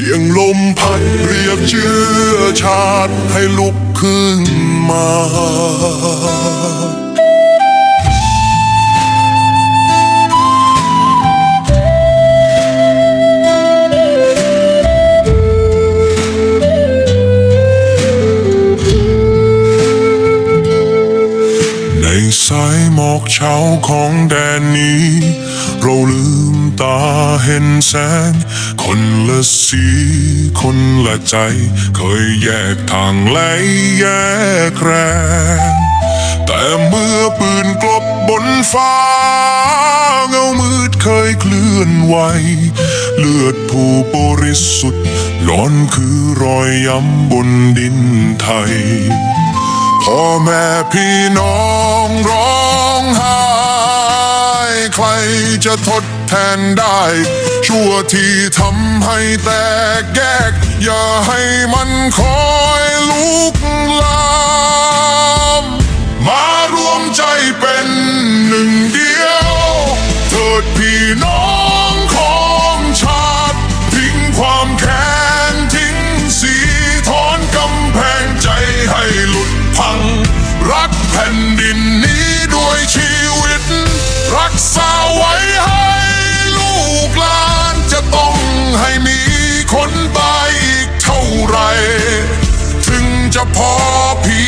สียงลมพัดเรียกเชื้อชาติให้ลุกขึ้นมา เช้าของแดนนี้ เราลืมตาเห็นแสง คนละสี คนละใจ เคยแยกทางและแยกแรงแต่เมื่อปืนกลบบนฟ้า เงามืดเคยเคลื่อนไหว เลือดผู้บริสุทธิ์ล้อนคือรอยย้ำบนดินไทยพ่อแม่พี่น้องร้อง ไห้ใครจะทดแทนได้ ชั่วที่ทำให้แตกแยก อย่าให้มันคอยลุกลาม จะพอเพี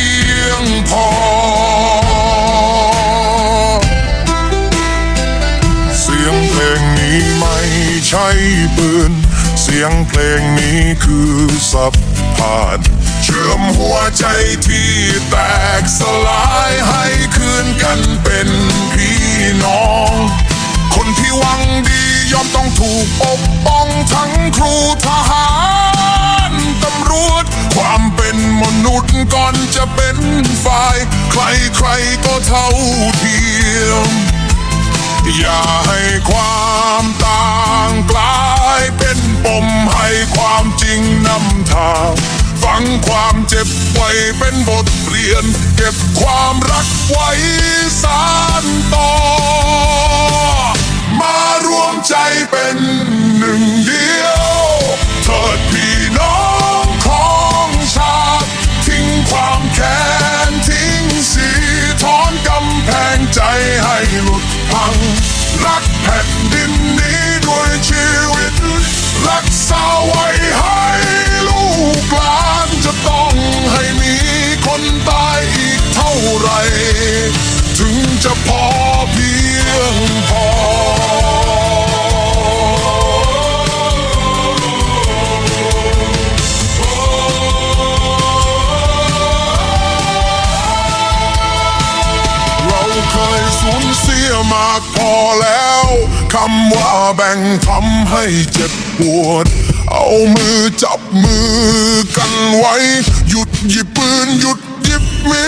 ยงพอ เสียงเพลงนี้ไม่ใช่ปืน เสียงเพลงนี้คือสัพพาน เชื่อมหัวใจที่แตกสลายให้คืนกันเป็นพี่น้อง คนที่หวังดีย่อมต้องถูกปกป้องทั้งครูทหารายใครก็เท่าเทียม อย่าให้ความต่างกลายเป็นปมให้ความจริงนำทาง ฟังความเจ็บไว้เป็นบทเรียน เก็บความรักไว้สานต่อ มารวมใจเป็นหนึ่ง จะพอเพียงพอ เราเคยสูญเสียมากพอแล้วคำว่าแบ่งทำให้เจ็บปวด เอามือจับมือกันไว้ หยุดหยิบปืนหยุดหยิบมี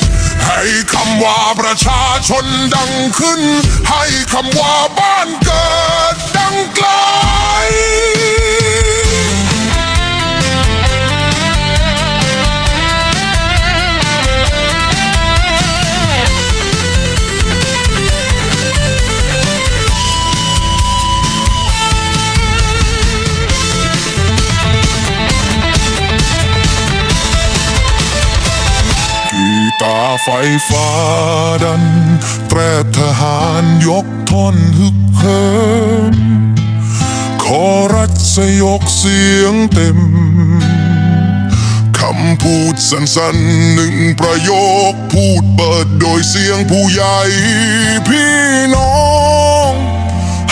ด ให้คำว่าประชาชนดังขึ้น ให้คำว่าบ้านเกิดดังไกล ไฟฟ้าดัน แตรทหารยกท่อนฮึกเหิมขอรัชยกเสียงเต็ม คำพูดสั้นๆหนึ่งประโยคพูดเปิดโดยเสียงผู้ใหญ่พี่น้อง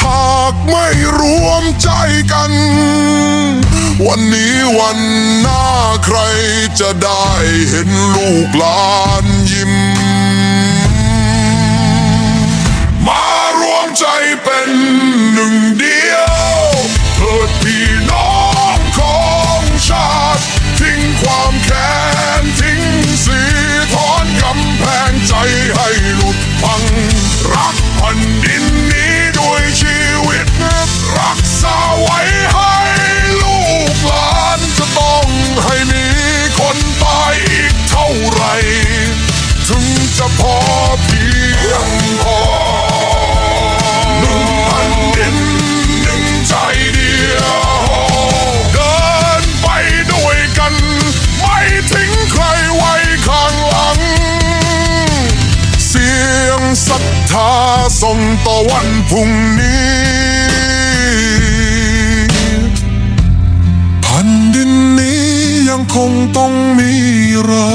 หากไม่รวมใจกัน วันนี้วันหน้าใครจะได้เห็นลูกหลาน มใส่งต่อวันพรุ่งนี้แผ่นดินนี้ยังคงต้องมีเรา